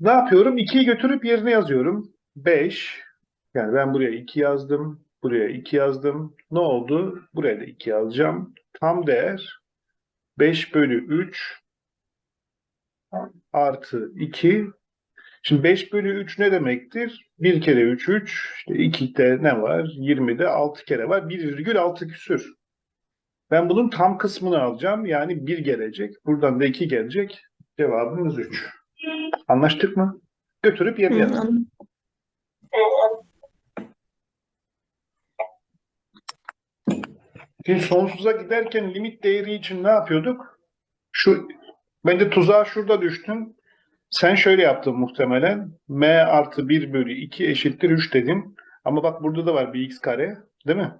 Ne yapıyorum? 2'yi götürüp yerine yazıyorum. 5. Yani ben buraya 2 yazdım. Buraya 2 yazdım. Ne oldu? Buraya da 2 yazacağım. Tam değer 5 bölü 3 artı 2. Şimdi 5 bölü 3 ne demektir? 1 kere 3 3. İşte 2'de ne var? 20'de 6 kere var. 1,6 küsür. Ben bunun tam kısmını alacağım. Yani 1 gelecek. Buradan da 2 gelecek. Cevabımız 3. Anlaştık mı? Götürüp Hı, yaz. anladım. Şimdi sonsuza giderken limit değeri için ne yapıyorduk? Şu ben de tuzağa şurada düştüm. Sen şöyle yaptın muhtemelen. M artı 1 bölü 2 eşittir 3 dedin. Ama bak burada da var bir x kare. Değil mi?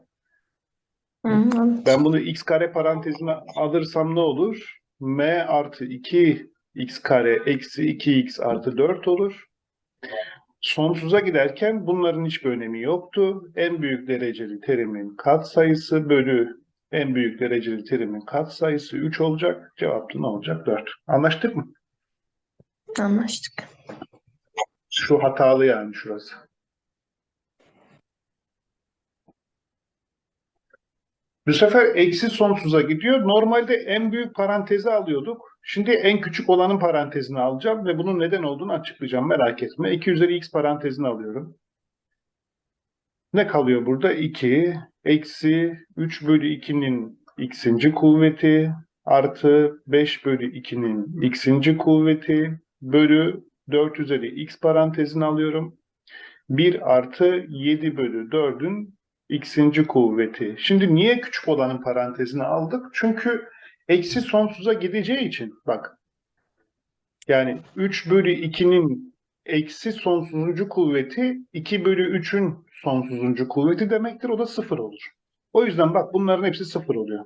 Hı, anladım. Ben bunu x kare parantezine alırsam ne olur? M artı 2 x kare eksi 2x artı 4 olur. Sonsuza giderken bunların hiçbir önemi yoktu. En büyük dereceli terimin katsayısı bölü en büyük dereceli terimin katsayısı 3 olacak. Cevap da ne olacak? 4. Anlaştık mı? Anlaştık. Şu hatalı yani şurası. Bu sefer eksi sonsuza gidiyor. Normalde en büyük parantezi alıyorduk. Şimdi en küçük olanın parantezini alacağım ve bunun neden olduğunu açıklayacağım. Merak etme. 2 üzeri x parantezini alıyorum. Ne kalıyor burada? 2 eksi 3 bölü 2'nin x'inci kuvveti artı 5 bölü 2'nin x'inci kuvveti bölü 4 üzeri x parantezini alıyorum. 1 artı 7 bölü 4'ün x'inci kuvveti. Şimdi niye küçük olanın parantezini aldık? Çünkü eksi sonsuza gideceği için bak. Yani 3 bölü 2'nin eksi sonsuzuncu kuvveti 2 bölü 3'ün sonsuzuncu kuvveti demektir. O da 0 olur. O yüzden bak bunların hepsi 0 oluyor.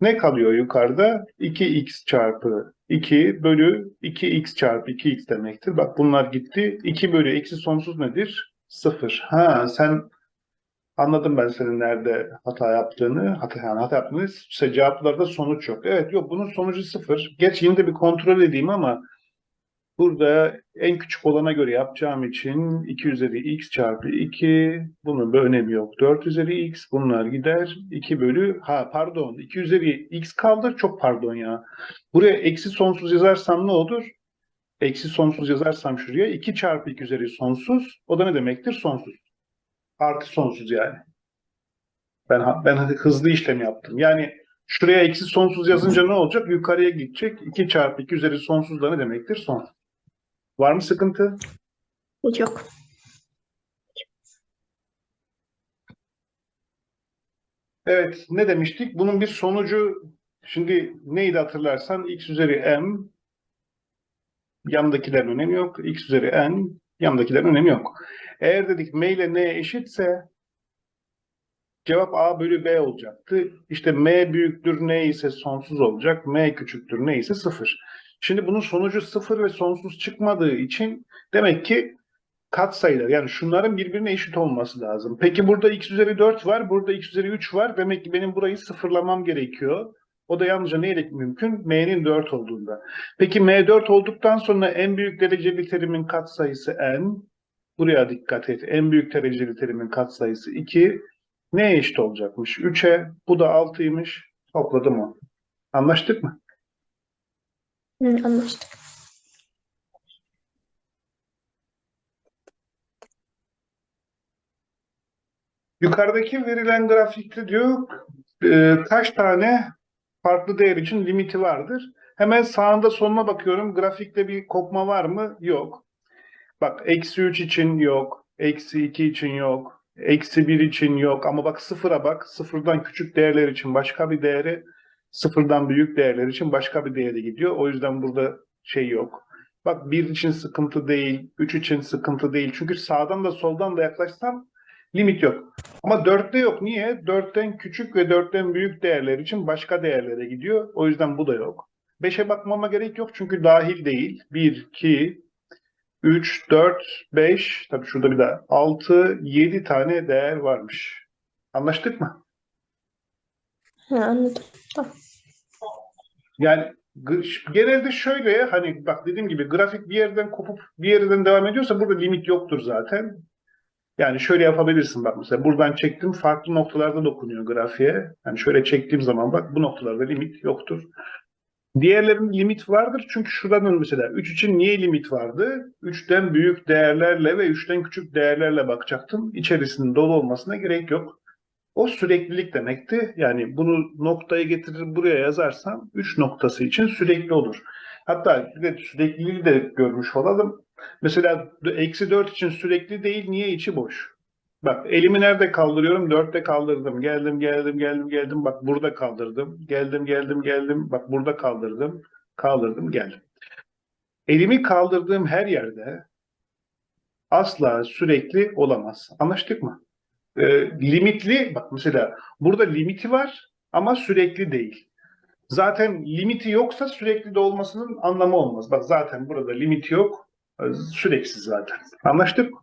Ne kalıyor yukarıda? 2x çarpı 2 bölü 2x çarpı 2x demektir. Bak bunlar gitti. 2 bölü eksi sonsuz nedir? 0. Ha sen anladım ben senin nerede hata yaptığını. Hata, yani hata yaptığını. İşte cevaplarda sonuç yok. Evet yok bunun sonucu 0. Geç yine de bir kontrol edeyim ama burada en küçük olana göre yapacağım için 2 üzeri x çarpı 2 bunun bir önemi yok. 4 üzeri x bunlar gider. 2 bölü ha pardon 2 üzeri x kaldı. Çok pardon ya. Buraya eksi sonsuz yazarsam ne olur? Eksi sonsuz yazarsam şuraya 2 çarpı 2 üzeri sonsuz. O da ne demektir? Sonsuz. Artı sonsuz yani. Ben ben hızlı işlem yaptım. Yani şuraya eksi sonsuz yazınca ne olacak? Yukarıya gidecek. 2 çarpı 2 üzeri sonsuz da ne demektir? Sonsuz. Var mı sıkıntı? Yok. Evet, ne demiştik? Bunun bir sonucu, şimdi neydi hatırlarsan x üzeri m, yandakilerin önemi yok. x üzeri n, yandakilerin önemi yok. Eğer dedik m ile n eşitse cevap a bölü b olacaktı. İşte m büyüktür n ise sonsuz olacak, m küçüktür n ise sıfır. Şimdi bunun sonucu sıfır ve sonsuz çıkmadığı için demek ki katsayılar yani şunların birbirine eşit olması lazım. Peki burada x üzeri 4 var, burada x üzeri 3 var. Demek ki benim burayı sıfırlamam gerekiyor. O da yalnızca neyle mümkün? m'nin 4 olduğunda. Peki m 4 olduktan sonra en büyük dereceli terimin katsayısı n. Buraya dikkat et. En büyük dereceli terimin katsayısı 2. Neye eşit olacakmış? 3'e. Bu da 6'ymış. Topladım o. Anlaştık mı? Hı, anlaştık. Yukarıdaki verilen grafikte diyor e, kaç tane farklı değer için limiti vardır. Hemen sağında sonuna bakıyorum. Grafikte bir kopma var mı? Yok. Bak eksi 3 için yok. Eksi 2 için yok. Eksi 1 için yok. Ama bak sıfıra bak. Sıfırdan küçük değerler için başka bir değeri, sıfırdan büyük değerler için başka bir değeri gidiyor. O yüzden burada şey yok. Bak 1 için sıkıntı değil, 3 için sıkıntı değil. Çünkü sağdan da soldan da yaklaşsam limit yok. Ama 4'te yok. Niye? 4'ten küçük ve 4'ten büyük değerler için başka değerlere gidiyor. O yüzden bu da yok. 5'e bakmama gerek yok çünkü dahil değil. 1, 2, 3, 4, 5, tabii şurada bir daha 6, 7 tane değer varmış. Anlaştık mı? Hı, anladım. Tamam. Yani Genelde şöyle hani bak dediğim gibi grafik bir yerden kopup bir yerden devam ediyorsa burada limit yoktur zaten. Yani şöyle yapabilirsin bak mesela buradan çektim farklı noktalarda dokunuyor grafiğe. Yani şöyle çektiğim zaman bak bu noktalarda limit yoktur. Diğerlerinin limit vardır çünkü şuranın mesela 3 için niye limit vardı? 3'ten büyük değerlerle ve 3'ten küçük değerlerle bakacaktım. İçerisinin dolu olmasına gerek yok. O süreklilik demekti. Yani bunu noktaya getirir buraya yazarsam 3 noktası için sürekli olur. Hatta sürekliliği de görmüş olalım. Mesela eksi 4 için sürekli değil. Niye? içi boş. Bak elimi nerede kaldırıyorum? 4'te kaldırdım. Geldim, geldim, geldim, geldim. Bak burada kaldırdım. Geldim, geldim, geldim. Bak burada kaldırdım. Kaldırdım, geldim. Elimi kaldırdığım her yerde asla sürekli olamaz. Anlaştık mı? Ee, limitli, bak mesela burada limiti var ama sürekli değil. Zaten limiti yoksa sürekli de olmasının anlamı olmaz. Bak zaten burada limiti yok. Süreksiz zaten. Anlaştık mı?